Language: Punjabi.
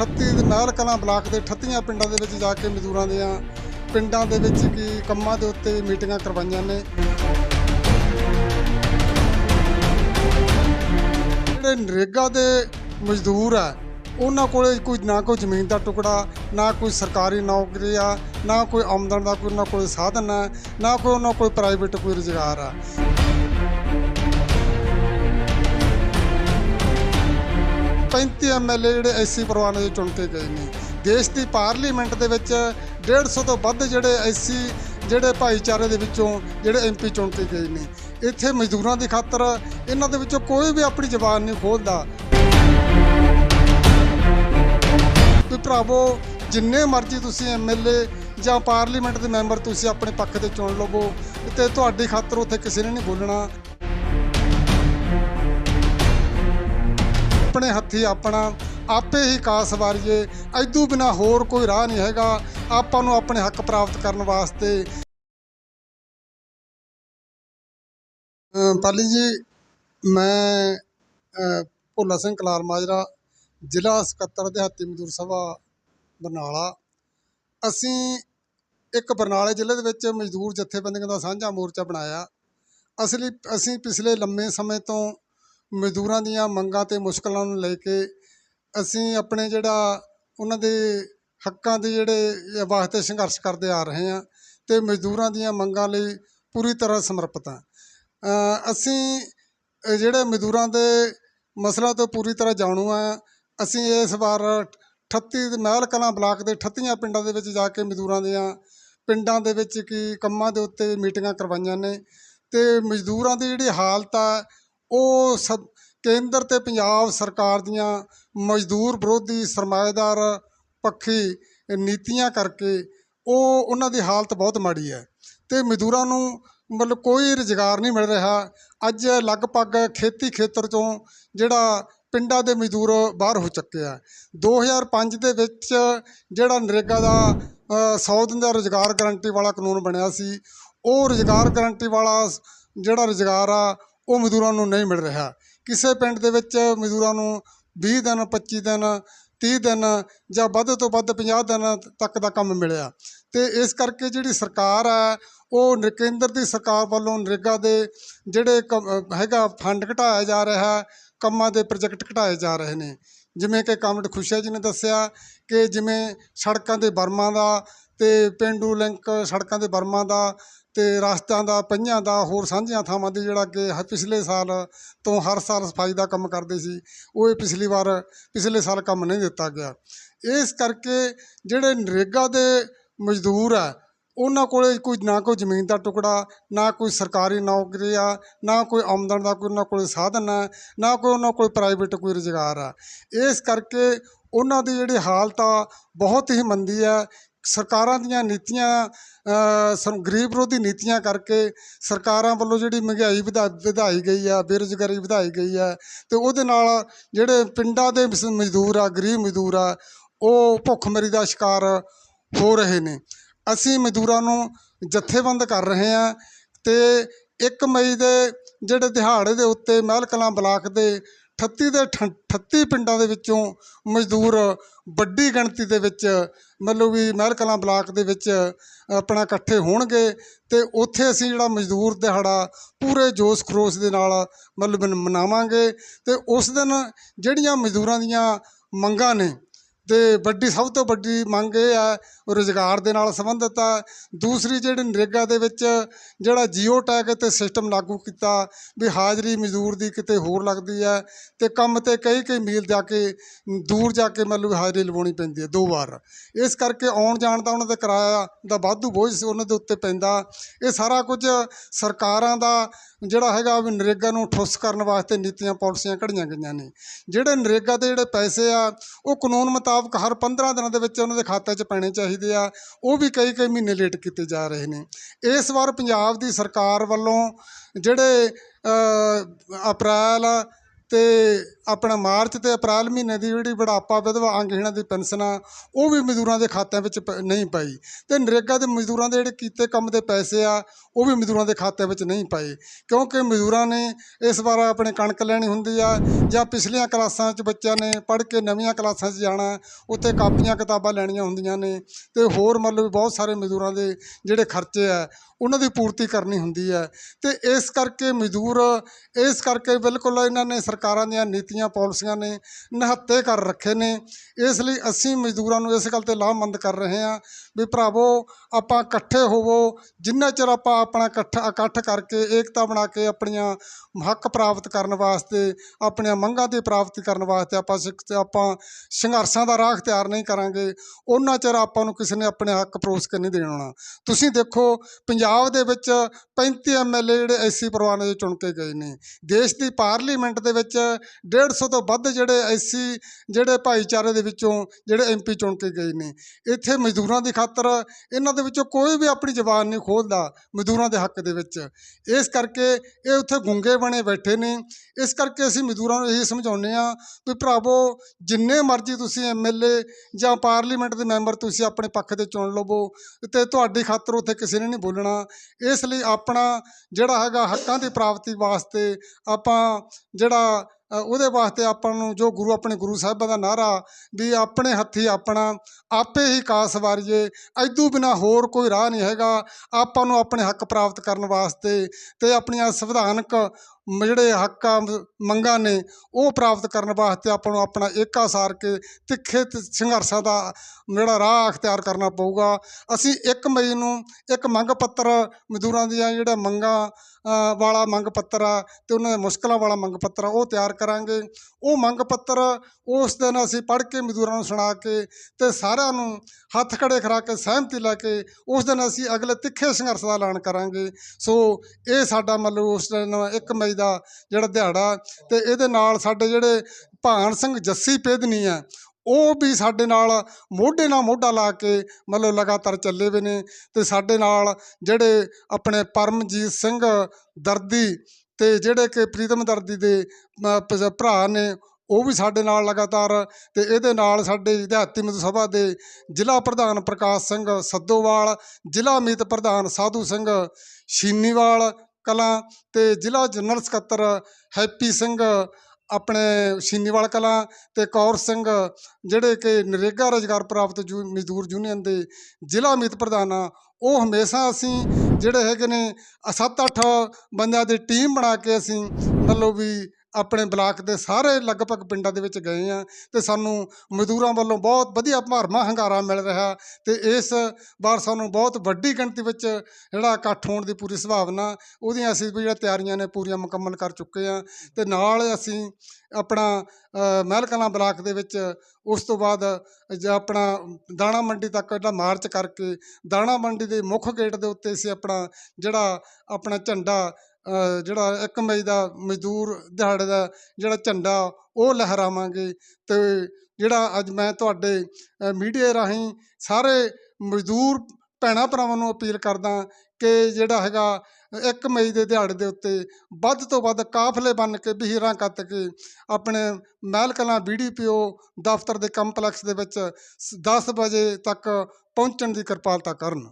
38 ਨਹਿਰ ਕਲਾਂ ਬਲਾਕ ਦੇ 38 ਪਿੰਡਾਂ ਦੇ ਵਿੱਚ ਜਾ ਕੇ ਮਜ਼ਦੂਰਾਂ ਦੀਆਂ ਪਿੰਡਾਂ ਦੇ ਵਿੱਚ ਕੀ ਕੰਮਾਂ ਦੇ ਉੱਤੇ ਮੀਟਿੰਗਾਂ ਕਰਵਾਈਆਂ ਨੇ। ਜਿਹੜੇ ਨਰੇਗਾ ਦੇ ਮਜ਼ਦੂਰ ਆ, ਉਹਨਾਂ ਕੋਲੇ ਕੋਈ ਨਾ ਕੋਈ ਜ਼ਮੀਨ ਦਾ ਟੁਕੜਾ, ਨਾ ਕੋਈ ਸਰਕਾਰੀ ਨੌਕਰੀ ਆ, ਨਾ ਕੋਈ ਆਮਦਨ ਦਾ ਕੋਈ ਨਾ ਕੋਈ ਸਾਧਨ ਆ, ਨਾ ਕੋਈ ਉਹਨਾਂ ਕੋਈ ਪ੍ਰਾਈਵੇਟ ਕੋਈ ਰੁਜ਼ਗਾਰ ਆ। 35 ਐਮਐਲਏ ਜਿਹੜੇ ਐਸਸੀ ਪਰਿਵਾਰਾਂ ਦੇ ਚੁਣ ਕੇ ਗਏ ਨੇ। ਦੇਸ਼ ਦੀ ਪਾਰਲੀਮੈਂਟ ਦੇ ਵਿੱਚ 150 ਤੋਂ ਵੱਧ ਜਿਹੜੇ ਐਸਸੀ, ਜਿਹੜੇ ਭਾਈਚਾਰੇ ਦੇ ਵਿੱਚੋਂ ਜਿਹੜੇ ਐਮਪੀ ਚੁਣ ਕੇ ਗਏ ਨੇ। ਇੱਥੇ ਮਜ਼ਦੂਰਾਂ ਦੀ ਖਾਤਰ ਇਹਨਾਂ ਦੇ ਵਿੱਚੋਂ ਕੋਈ ਵੀ ਆਪਣੀ ਜ਼ਬਾਨ ਨਹੀਂ ਖੋਲਦਾ। ਵੀ ਭਰਾਵੋ, ਜਿੰਨੇ ਮਰਜ਼ੀ ਤੁਸੀਂ ਐਮਐਲਏ ਜਾਂ ਪਾਰਲੀਮੈਂਟ ਦੇ ਮੈਂਬਰ ਤੁਸੀਂ ਆਪਣੇ ਪੱਖ 'ਤੇ ਚੁਣ ਲਵੋ ਤੇ ਤੁਹਾਡੀ ਖਾਤਰ ਉੱਥੇ ਕਿਸੇ ਨੇ ਨਹੀਂ ਬੋਲਣਾ। ਆਪਣੇ ਹੱਥੀ ਆਪਣਾ ਆਪੇ ਹੀ ਕਾਸ ਵਾਰੀਏ, ਐਦੂ ਬਿਨਾ ਹੋਰ ਕੋਈ ਰਾਹ ਨਹੀਂ ਹੈਗਾ। ਆਪਾਂ ਨੂੰ ਆਪਣੇ ਹੱਕ ਪ੍ਰਾਪਤ ਕਰਨ ਵਾਸਤੇ। ਪਾਲੀ ਜੀ, ਮੈਂ ਭੋਲਾ ਸਿੰਘ ਕਲਾਲ ਮਾਜਰਾ, ਜ਼ਿਲ੍ਹਾ ਸਕੱਤਰ ਦਿਹਾਤੀ ਮਜ਼ਦੂਰ ਸਭਾ, ਬਰਨਾਲਾ। ਅਸੀਂ ਇੱਕ ਬਰਨਾਲੇ ਜ਼ਿਲ੍ਹੇ ਦੇ ਵਿੱਚ ਮਜ਼ਦੂਰ ਜਥੇਬੰਦੀਆਂ ਦਾ ਸਾਂਝਾ ਮੋਰਚਾ ਬਣਾਇਆ। ਅਸਲੀ, ਅਸੀਂ ਪਿਛਲੇ ਲੰਮੇ ਸਮੇਂ ਤੋਂ ਮਜ਼ਦੂਰਾਂ ਦੀਆਂ ਮੰਗਾਂ ਅਤੇ ਮੁਸ਼ਕਲਾਂ ਨੂੰ ਲੈ ਕੇ ਅਸੀਂ ਆਪਣੇ ਜਿਹੜਾ ਉਹਨਾਂ ਦੇ ਹੱਕਾਂ ਦੇ ਜਿਹੜੇ ਵਾਸਤੇ ਸੰਘਰਸ਼ ਕਰਦੇ ਆ ਰਹੇ ਹਾਂ ਅਤੇ ਮਜ਼ਦੂਰਾਂ ਦੀਆਂ ਮੰਗਾਂ ਲਈ ਪੂਰੀ ਤਰ੍ਹਾਂ ਸਮਰਪਿਤ ਹਾਂ। ਅਸੀਂ ਜਿਹੜੇ ਮਜ਼ਦੂਰਾਂ ਦੇ ਮਸਲਾ ਤੋਂ ਪੂਰੀ ਤਰ੍ਹਾਂ ਜਾਣੂ ਆ ਅਸੀਂ ਇਸ ਵਾਰ 38 ਮਹਿਲ ਕਲਾਂ ਬਲਾਕ ਦੇ 38 ਪਿੰਡਾਂ ਦੇ ਵਿੱਚ ਜਾ ਕੇ ਮਜ਼ਦੂਰਾਂ ਦੀਆਂ ਪਿੰਡਾਂ ਦੇ ਵਿੱਚ ਕੀ ਕੰਮਾਂ ਦੇ ਉੱਤੇ ਮੀਟਿੰਗਾਂ ਕਰਵਾਈਆਂ ਨੇ ਤੇ ਮਜ਼ਦੂਰਾਂ ਦੀ ਜਿਹੜੀ ਹਾਲਤ ਆ ਉਹ ਸ- ਕੇਂਦਰ ਤੇ ਪੰਜਾਬ ਸਰਕਾਰ ਦੀਆਂ ਮਜ਼ਦੂਰ ਵਿਰੋਧੀ ਸਰਮਾਏਦਾਰ ਪੱਖੀ ਨੀਤੀਆਂ ਕਰਕੇ ਉਹ ਉਹਨਾਂ ਦੀ ਹਾਲਤ ਬਹੁਤ ਮਾੜੀ ਹੈ। ਤੇ ਮਜ਼ਦੂਰਾਂ ਨੂੰ ਮਤਲਬ ਕੋਈ ਰੁਜ਼ਗਾਰ ਨਹੀਂ ਮਿਲ ਰਿਹਾ। ਅੱਜ ਲਗਭਗ ਖੇਤੀ ਖੇਤਰ ਤੋਂ ਜਿਹੜਾ ਪਿੰਡਾਂ ਦੇ ਮਜ਼ਦੂਰ ਬਾਹਰ ਹੋ ਚੁੱਕੇ ਆ। 2005 ਦੇ ਵਿੱਚ ਜਿਹੜਾ ਨਰੇਗਾ ਦਾ 100 ਦਿਨ ਦਾ ਰੁਜ਼ਗਾਰ ਗਰੰਟੀ ਵਾਲਾ ਕਾਨੂੰਨ ਬਣਿਆ ਸੀ, ਉਹ ਰੁਜ਼ਗਾਰ ਗਰੰਟੀ ਵਾਲਾ ਜਿਹੜਾ ਰੁਜ਼ਗਾਰ ਆ ਉਹ ਮਜ਼ਦੂਰਾਂ ਨੂੰ ਨਹੀਂ ਮਿਲ ਰਿਹਾ। ਕਿਸੇ ਪਿੰਡ ਦੇ ਵਿੱਚ ਮਜ਼ਦੂਰਾਂ ਨੂੰ 20 ਦਿਨ 25 ਦਿਨ 30 ਦਿਨ ਜਾਂ ਵੱਧ ਤੋਂ ਵੱਧ 50 ਦਿਨ ਤੱਕ ਦਾ ਕੰਮ ਮਿਲਿਆ। ਤੇ ਇਸ ਕਰਕੇ ਜਿਹੜੀ ਸਰਕਾਰ ਆ ਉਹ ਨ- ਕੇਂਦਰ ਦੀ ਸਰਕਾਰ ਵੱਲੋਂ ਨਰੇਗਾ ਦੇ ਜਿਹੜੇ ਕੰਮ- ਹੈਗਾ ਫੰਡ ਘਟਾਇਆ ਜਾ ਰਿਹਾ ਕੰਮਾਂ ਦੇ ਪ੍ਰੋਜੈਕਟ ਘਟਾਏ ਜਾ ਰਹੇ ਨੇ। ਜਿਵੇਂ ਕਿ ਕਾਮਰੇਡ ਖੁਸ਼ੀਆ ਜੀ ਨੇ ਦੱਸਿਆ ਕਿ ਜਿਵੇਂ ਸੜਕਾਂ ਦੇ ਬਰਮਾਂ ਦਾ ਤੇ ਪਿੰਡੂ ਲਿੰਕ ਸੜਕਾਂ ਦੇ ਬਰਮਾਂ ਦਾ ਅਤੇ ਰਸਤਿਆਂ ਦਾ ਪਈਆਂ ਦਾ, ਹੋਰ ਸਾਂਝੀਆਂ ਥਾਵਾਂ ਦੀ ਜਿਹੜਾ ਕਿ ਹ- ਪਿਛਲੇ ਸਾਲ ਤੋਂ ਹਰ ਸਾਲ ਸਫ਼ਾਈ ਦਾ ਕੰਮ ਕਰਦੇ ਸੀ, ਉਹ ਇਹ ਪਿਛਲੀ ਵਾਰ, ਪਿਛਲੇ ਸਾਲ ਕੰਮ ਨਹੀਂ ਦਿੱਤਾ ਗਿਆ। ਇਸ ਕਰਕੇ ਜਿਹੜੇ ਨਰੇਗਾ ਦੇ ਮਜ਼ਦੂਰ ਆ, ਉਹਨਾਂ ਕੋਲ ਕੋਈ ਨਾ ਕੋਈ ਜ਼ਮੀਨ ਦਾ ਟੁਕੜਾ, ਨਾ ਕੋਈ ਸਰਕਾਰੀ ਨੌਕਰੀ ਆ, ਨਾ ਕੋਈ ਆਮਦਨ ਦਾ ਕੋਈ ਉਹਨਾਂ ਕੋਲ ਸਾਧਨ ਆ, ਨਾ ਕੋਈ ਉਹਨਾਂ ਕੋਲ ਪ੍ਰਾਈਵੇਟ ਕੋਈ ਰੁਜ਼ਗਾਰ ਆ। ਇਸ ਕਰਕੇ ਉਹਨਾਂ ਦੀ ਜਿਹੜੀ ਹਾਲਤ ਆ, ਬਹੁਤ ਹੀ ਮੰਦੀ ਆ। ਸਰਕਾਰਾਂ ਦੀਆਂ ਨੀਤੀਆਂ ਅ, ਗਰੀਬ ਵਿਰੋਧੀ ਨੀਤੀਆਂ ਕਰਕੇ ਸਰਕਾਰਾਂ ਵੱਲੋਂ ਜਿਹੜੀ ਮਹਿੰਗਾਈ ਵਧਾ ਵਧਾਈ ਗਈ ਆ ਬੇਰੁਜ਼ਗਾਰੀ ਵਧਾਈ ਗਈ ਆ ਤੇ ਉਹਦੇ ਨਾਲ ਜਿਹੜੇ ਪਿੰਡਾਂ ਦੇ ਮਜ਼ਦੂਰ ਆ ਗਰੀਬ ਮਜ਼ਦੂਰ ਆ ਉਹ ਭੁੱਖਮਰੀ ਦਾ ਸ਼ਿਕਾਰ ਹੋ ਰਹੇ ਨੇ। ਅਸੀਂ ਮਜ਼ਦੂਰਾਂ ਨੂੰ ਜਥੇਬੰਦ ਕਰ ਰਹੇ ਹਾਂ ਤੇ 1 ਮਈ ਦੇ ਜਿਹੜੇ ਦਿਹਾੜੇ ਦੇ ਉੱਤੇ ਮਹਿਲ ਕਲਾਂ ਬਲਾਕ ਦੇ 38 ਦੇ 38 ਪਿੰਡਾਂ ਦੇ ਵਿੱਚੋਂ ਮਜ਼ਦੂਰ ਵੱਡੀ ਗਿਣਤੀ ਦੇ ਵਿੱਚ ਮਤਲਬ ਵੀ ਮਹਿਲ ਕਲਾਂ ਬਲਾਕ ਦੇ ਵਿੱਚ ਆਪਣਾ ਇਕੱਠੇ ਹੋਣਗੇ ਤੇ ਉੱਥੇ ਅਸੀਂ ਜਿਹੜਾ ਮਜ਼ਦੂਰ ਦਿਹਾੜਾ ਪੂਰੇ ਜੋਸ਼ ਖਰੋਸ਼ ਦੇ ਨਾਲ ਮਤਲਬ ਮਨਾਵਾਂਗੇ ਤੇ ਉਸ ਦਿਨ ਜਿਹੜੀਆਂ ਮਜ਼ਦੂਰਾਂ ਦੀਆਂ ਮੰਗਾਂ ਨੇ ਤੇ ਵੱਡੀ, ਸਭ ਤੋਂ ਵੱਡੀ ਮੰਗ ਇਹ ਆ ਰੁਜ਼ਗਾਰ ਦੇ ਨਾਲ ਸੰਬੰਧਿਤ ਆ। ਦੂਸਰੀ ਜਿਹੜੀ ਨਰੇਗਾ ਦੇ ਵਿੱਚ ਜਿਹੜਾ ਜੀਓ ਟੈਗ ਤੇ ਸਿਸਟਮ ਲਾਗੂ ਕੀਤਾ ਵੀ ਹਾਜ਼ਰੀ ਮਜ਼ਦੂਰ ਦੀ ਕਿਤੇ ਹੋਰ ਲੱਗਦੀ ਹੈ ਤੇ ਕੰਮ ਤੇ ਕਈ ਕਈ ਮੀਲ ਜਾ ਕੇ, ਦੂਰ ਜਾ ਕੇ ਮਤਲਬ ਹਾਜ਼ਰੀ ਲਵਾਉਣੀ ਪੈਂਦੀ ਹੈ ਦੋ ਵਾਰ। ਇਸ ਕਰਕੇ ਆਉਣ ਜਾਣ ਦਾ ਉਹਨਾਂ ਦਾ ਕਿਰਾਇਆ ਦਾ ਵਾਧੂ ਬੋਝ ਉਹਨਾਂ ਦੇ ਉੱਤੇ ਪੈਂਦਾ। ਇਹ ਸਾਰਾ ਕੁਝ ਸਰਕਾਰਾਂ ਦਾ ਜਿਹੜਾ ਹੈਗਾ ਵੀ ਨਰੇਗਾ ਨੂੰ ਠੁੱਸ ਕਰਨ ਵਾਸਤੇ ਨੀਤੀਆਂ, ਪਾਲਿਸੀਆਂ ਘੜੀਆਂ ਗਈਆਂ ਨੇ। ਜਿਹੜੇ ਨਰੇਗਾ ਦੇ ਜਿਹੜੇ ਪੈਸੇ ਆ, ਉਹ ਕਾਨੂੰਨ ਮੁਤਾਬਕ ਹਰ 15 ਦਿਨਾਂ ਦੇ ਵਿੱਚ ਉਹਨਾਂ ਦੇ ਖਾਤੇ 'ਚ ਪੈਣੇ ਚਾਹੀਦੇ ਆ। ਉਹ ਵੀ ਕਈ ਕਈ ਮਹੀਨੇ ਲੇਟ ਕੀਤੇ ਜਾ ਰਹੇ ਨੇ। ਇਸ ਵਾਰ ਪੰਜਾਬ ਦੀ ਸਰਕਾਰ ਵੱਲੋਂ ਜਿਹੜੇ ਅਪ੍ਰੈਲ ਤੇ ਆਪਣਾ ਮਾਰਚ ਤੇ ਅਪ੍ਰੈਲ ਮਹੀਨੇ ਦੀ ਜਿਹੜੀ ਬੁਢਾਪਾ, ਵਿਧਵਾ, ਅੰਗਹੀਣਾਂ ਦੀ ਪੈਨਸ਼ਨ ਆ ਉਹ ਵੀ ਮਜ਼ਦੂਰਾਂ ਦੇ ਖਾਤਿਆਂ ਵਿੱਚ ਪ- ਨਹੀਂ ਪਾਈ। ਤੇ ਨਰੇਗਾ ਦੇ ਮਜ਼ਦੂਰਾਂ ਦੇ ਜਿਹੜੇ ਕੀਤੇ ਕੰਮ ਦੇ ਪੈਸੇ ਆ, ਉਹ ਵੀ ਮਜ਼ਦੂਰਾਂ ਦੇ ਖਾਤਿਆਂ ਵਿੱਚ ਨਹੀਂ ਪਾਏ। ਕਿਉਂਕਿ ਮਜ਼ਦੂਰਾਂ ਨੇ ਇਸ ਵਾਰ ਆਪਣੇ ਕਣਕ ਲੈਣੀ ਹੁੰਦੀ ਆ, ਜਾਂ ਪਿਛਲੀਆਂ ਕਲਾਸਾਂ 'ਚ ਬੱਚਿਆਂ ਨੇ ਪੜ੍ਹ ਕੇ ਨਵੀਆਂ ਕਲਾਸਾਂ 'ਚ ਜਾਣਾ, ਉੱਥੇ ਕਾਪੀਆਂ, ਕਿਤਾਬਾਂ ਲੈਣੀਆਂ ਹੁੰਦੀਆਂ ਨੇ। ਤੇ ਹੋਰ ਮਤਲਬ ਵੀ ਬਹੁਤ ਸਾਰੇ ਮਜ਼ਦੂਰਾਂ ਦੇ ਜਿਹੜੇ ਖਰਚੇ ਆ, ਉਹਨਾਂ ਦੀ ਪੂਰਤੀ ਕਰਨੀ ਹੁੰਦੀ ਹੈ ਤੇ ਇਸ ਕਰਕੇ ਮਜ਼ਦੂਰ, ਇਸ ਕਰਕੇ ਬਿਲਕੁਲ ਇਹਨਾਂ ਨੇ ਸਰਕਾਰਾਂ ਦੀਆਂ ਨੀਤੀਆਂ ਪਾਲਿਸੀਆਂ ਨੇ ਨਿਹੱਤੇ ਕਰ ਰੱਖੇ ਨੇ। ਇਸ ਲਈ ਅਸੀਂ ਮਜ਼ਦੂਰਾਂ ਨੂੰ ਇਸ ਗੱਲ ਤੇ ਲਾਹਮੰਦ ਕਰ ਰਹੇ ਹਾਂ ਵੀ ਭਰਾਵੋ, ਆਪਾਂ ਇਕੱਠੇ ਹੋਵੋ। ਜਿੰਨਾ ਚਿਰ ਆਪਾਂ ਆਪਣਾ ਇਕੱਠ ਇਕੱਠ ਕਰਕੇ ਏਕਤਾ ਬਣਾ ਕੇ ਆਪਣੀਆਂ ਹੱਕ ਪ੍ਰਾਪਤ ਕਰਨ ਵਾਸਤੇ, ਆਪਣੀਆਂ ਮੰਗਾਂ ਦੀ ਪ੍ਰਾਪਤੀ ਕਰਨ ਵਾਸਤੇ ਆਪਾਂ ਆਪਾਂ ਸੰਘਰਸ਼ਾਂ ਦਾ ਰਾਹ ਅਖਤਿਆਰ ਨਹੀਂ ਕਰਾਂਗੇ, ਉਹਨਾਂ ਚਿਰ ਆਪਾਂ ਨੂੰ ਕਿਸੇ ਨੇ ਆਪਣੇ ਹੱਕ ਪਰੋਸ ਕੇ ਨਹੀਂ ਦੇਣਾ ਤੁਸੀਂ ਦੇਖੋ, ਪੰਜਾਬ ਦੇ ਵਿੱਚ 35 ਐਮਐਲਏ ਜਿਹੜੇ ਐਸੀ ਪਰਿਵਾਰਾਂ ਦੇ ਚੁਣ ਕੇ ਗਏ ਨੇ। ਦੇਸ਼ ਦੀ ਪਾਰਲੀਮੈਂਟ ਦੇ ਵਿੱਚ 150 ਤੋਂ ਵੱਧ ਜਿਹੜੇ ਐਸੀ ਜਿਹੜੇ ਭਾਈਚਾਰੇ ਦੇ ਵਿੱਚੋਂ ਜਿਹੜੇ ਐਮਪੀ ਚੁਣ ਕੇ ਗਏ ਨੇ। ਇੱਥੇ ਮਜ਼ਦੂਰਾਂ ਦੀ ਖਾਤਰ ਇਹਨਾਂ ਦੇ ਵਿੱਚੋਂ ਕੋਈ ਵੀ ਆਪਣੀ ਜ਼ਬਾਨ ਨਹੀਂ ਖੋਲ੍ਹਦਾ ਮਜ਼ਦੂਰਾਂ ਦੇ ਹੱਕ ਦੇ ਵਿੱਚ। ਇਸ ਕਰਕੇ ਇਹ ਉੱਥੇ ਗੁੰਗੇ ਬਣੇ ਬੈਠੇ ਨੇ। ਇਸ ਕਰਕੇ ਅਸੀਂ ਮਜ਼ਦੂਰਾਂ ਨੂੰ ਇਹੀ ਸਮਝਾਉਂਦੇ ਆ ਵੀ ਭਰਾਵੋ, ਜਿੰਨੇ ਮਰਜ਼ੀ ਤੁਸੀਂ ਐਮਐਲਏ ਜਾਂ ਪਾਰਲੀਮੈਂਟ ਦੇ ਮੈਂਬਰ ਤੁਸੀਂ ਆਪਣੇ ਪੱਖ ਦੇ ਚੁਣ ਲਵੋ ਤੇ ਤੁਹਾਡੀ ਖਾਤਰ ਉੱਥੇ ਕਿਸੇ ਨੇ ਨਹੀਂ ਬੋਲਣਾ। ਇਸ ਲਈ ਆਪਣਾ ਜਿਹੜਾ ਹੈਗਾ ਹੱਕਾਂ ਦੀ ਪ੍ਰਾਪਤੀ ਵਾਸਤੇ ਆਪਾਂ ਜਿਹੜਾ ਉਹਦੇ ਵਾਸਤੇ ਆਪਾਂ ਨੂੰ ਜੋ ਗੁਰੂ, ਆਪਣੇ ਗੁਰੂ ਸਾਹਿਬਾਂ ਦਾ ਨਾਰਾ ਵੀ ਆਪਣੇ ਹੱਥੀ ਆਪਣਾ, ਆਪੇ ਹੀ ਕਾਸ ਵਾਰੀਏ ਐਦੂ ਬਿਨਾ ਹੋਰ ਕੋਈ ਰਾਹ ਨਹੀਂ ਹੈਗਾ। ਆਪਾਂ ਨੂੰ ਆਪਣੇ ਹੱਕ ਪ੍ਰਾਪਤ ਕਰਨ ਵਾਸਤੇ ਤੇ ਆਪਣੀਆਂ ਸੰਵਿਧਾਨਕ ਜਿਹੜੇ ਹੱਕਾਂ ਮੰਗਾਂ ਨੇ, ਉਹ ਪ੍ਰਾਪਤ ਕਰਨ ਵਾਸਤੇ ਆਪਾਂ ਨੂੰ ਆਪਣਾ ਏਕਾ ਸਾਰ ਕੇ ਤਿੱਖੇ ਤੇ, ਸੰਘਰਸ਼ਾਂ ਦਾ ਜਿਹੜਾ ਰਾਹ ਅਖਤਿਆਰ ਕਰਨਾ ਪਊਗਾ। ਅਸੀਂ 1 ਮਈ ਨੂੰ ਇੱਕ ਮੰਗ ਪੱਤਰ ਮਜ਼ਦੂਰਾਂ ਦੀਆਂ ਜਿਹੜਾ ਮੰਗਾਂ ਵਾਲਾ ਮੰਗ ਪੱਤਰ ਆ ਤੇ ਉਹਨਾਂ ਦੇ ਮੁਸ਼ਕਲਾਂ ਵਾਲਾ ਮੰਗ ਪੱਤਰ ਆ, ਉਹ ਤਿਆਰ ਕਰਾਂਗੇ। ਉਹ ਮੰਗ ਪੱਤਰ ਉਸ ਦਿਨ ਅਸੀਂ ਪੜ੍ਹ ਕੇ ਮਜ਼ਦੂਰਾਂ ਨੂੰ ਸੁਣਾ ਕੇ ਤੇ ਸਾਰਿਆਂ ਨੂੰ ਹੱਥ ਖੜੇ ਕਰਾ ਕੇ, ਸਹਿਮਤੀ ਲੈ ਕੇ ਉਸ ਦਿਨ ਅਸੀਂ ਅਗਲੇ ਤਿੱਖੇ ਸੰਘਰਸ਼ ਦਾ ਐਲਾਨ ਕਰਾਂਗੇ। ਸੋ ਇਹ ਸਾਡਾ ਮਤਲਬ ਉਸ ਦਿਨ 1 ਮਈ ਦਾ ਜਿਹੜਾ ਦਿਹਾੜਾ ਤੇ ਇਹਦੇ ਨਾਲ ਸਾਡੇ ਜਿਹੜੇ ਭਾਨ ਸਿੰਘ ਜੱਸੀ ਪੇਦਨੀ ਆ ਉਹ ਵੀ ਸਾਡੇ ਨਾਲ ਮੋਢੇ ਨਾਲ ਮੋਢਾ ਲਾ ਕੇ ਮਤਲਬ ਲਗਾਤਾਰ ਚੱਲੇ ਵੇ ਨੇ ਤੇ ਸਾਡੇ ਨਾਲ ਜਿਹੜੇ ਆਪਣੇ ਪਰਮਜੀਤ ਸਿੰਘ ਦਰਦੀ ਤੇ ਜਿਹੜੇ ਕਿ ਪ੍ਰੀਤਮ ਦਰਦੀ ਦੇ ਭਰਾ ਨੇ, ਉਹ ਵੀ ਸਾਡੇ ਨਾਲ ਲਗਾਤਾਰ ਤੇ ਇਹਦੇ ਨਾਲ ਸਾਡੇ ਦਿਹਾਤੀ ਮਜ਼ਦੂਰ ਸਭਾ ਦੇ ਜ਼ਿਲ੍ਹਾ ਪ੍ਰਧਾਨ ਪ੍ਰਕਾਸ਼ ਸਿੰਘ ਸੱਦੋਵਾਲ, ਜ਼ਿਲ੍ਹਾ ਮੀਤ ਪ੍ਰਧਾਨ ਸਾਧੂ ਸਿੰਘ ਛੀਨੀਵਾਲ ਕਲਾਂ ਤੇ ਜ਼ਿਲ੍ਹਾ ਜਨਰਲ ਸਕੱਤਰ ਹੈਪੀ ਸਿੰਘ ਆਪਣੇ ਛੀਨੀਵਾਲ ਕਲਾਂ ਤੇ ਕੌਰ ਸਿੰਘ, ਜਿਹੜੇ ਕਿ ਨਰੇਗਾ ਰੁਜ਼ਗਾਰ ਪ੍ਰਾਪਤ ਜੂ, ਮਜ਼ਦੂਰ ਯੂਨੀਅਨ ਦੇ ਜ਼ਿਲ੍ਹਾ ਮੀਤ ਪ੍ਰਧਾਨ ਆ, ਉਹ ਹਮੇਸ਼ਾ ਅਸੀਂ ਜਿਹੜੇ ਹੈਗੇ ਨੇ 7-8 ਬੰਦਿਆਂ ਦੀ ਟੀਮ ਬਣਾ ਕੇ ਅਸੀਂ ਮਤਲਬ ਵੀ ਆਪਣੇ ਬਲਾਕ ਦੇ ਸਾਰੇ ਲਗਭਗ ਪਿੰਡਾਂ ਦੇ ਵਿੱਚ ਗਏ ਆ ਤੇ ਸਾਨੂੰ ਮਜ਼ਦੂਰਾਂ ਵੱਲੋਂ ਬਹੁਤ ਵਧੀਆ ਭਰਮਾ ਹੰਗਾਰਾ ਮਿਲ ਰਿਹਾ ਤੇ ਇਸ ਵਾਰ ਸਾਨੂੰ ਬਹੁਤ ਵੱਡੀ ਗਿਣਤੀ ਵਿੱਚ ਜਿਹੜਾ ਇਕੱਠ ਹੋਣ ਦੀ ਪੂਰੀ ਸੰਭਾਵਨਾ, ਉਹਦੀਆਂ ਅਸੀਂ ਵੀ ਜਿਹੜਾ ਤਿਆਰੀਆਂ ਨੇ ਪੂਰੀਆਂ ਮੁਕੰਮਲ ਕਰ ਚੁੱਕੇ ਆ ਤੇ ਨਾਲ ਅਸੀਂ ਆਪਣਾ ਮਹਿਲ ਕਲਾਂ ਬਲਾਕ ਦੇ ਵਿੱਚ ਉਸ ਤੋਂ ਬਾਅਦ ਜ ਆਪਣਾ ਦਾਣਾ ਮੰਡੀ ਤੱਕ ਜਿਹੜਾ ਮਾਰਚ ਕਰਕੇ ਦਾਣਾ ਮੰਡੀ ਦੇ ਮੁੱਖ ਗੇਟ ਦੇ ਉੱਤੇ ਅਸੀਂ ਆਪਣਾ ਜਿਹੜਾ ਆਪਣਾ ਝੰਡਾ ਜਿਹੜਾ ਇੱਕ ਮਈ ਦਾ ਮਜ਼ਦੂਰ ਦਿਹਾੜੇ ਦਾ ਜਿਹੜਾ ਝੰਡਾ ਉਹ ਲਹਿਰਾਵਾਂਗੇ ਅਤੇ ਜਿਹੜਾ ਅੱਜ ਮੈਂ ਤੁਹਾਡੇ ਮੀਡੀਆ ਰਾਹੀਂ ਸਾਰੇ ਮਜ਼ਦੂਰ ਭੈਣਾਂ ਭਰਾਵਾਂ ਨੂੰ ਅਪੀਲ ਕਰਦਾ ਕਿ ਜਿਹੜਾ ਹੈਗਾ 1 ਮਈ ਦੇ ਦਿਹਾੜੇ ਦੇ ਉੱਤੇ ਵੱਧ ਤੋਂ ਵੱਧ ਕਾਫਲੇ ਬਣ ਕੇ, ਬਹੀਰਾਂ ਕੱਤ ਕੇ ਆਪਣੇ ਮਹਿਲ ਕਲਾਂ ਬੀਡੀਪੀਓ ਦਫ਼ਤਰ ਦੇ ਕੰਪਲੈਕਸ ਦੇ ਵਿੱਚ 10 ਵਜੇ ਤੱਕ ਪਹੁੰਚਣ ਦੀ ਕਿਰਪਾਲਤਾ ਕਰਨ।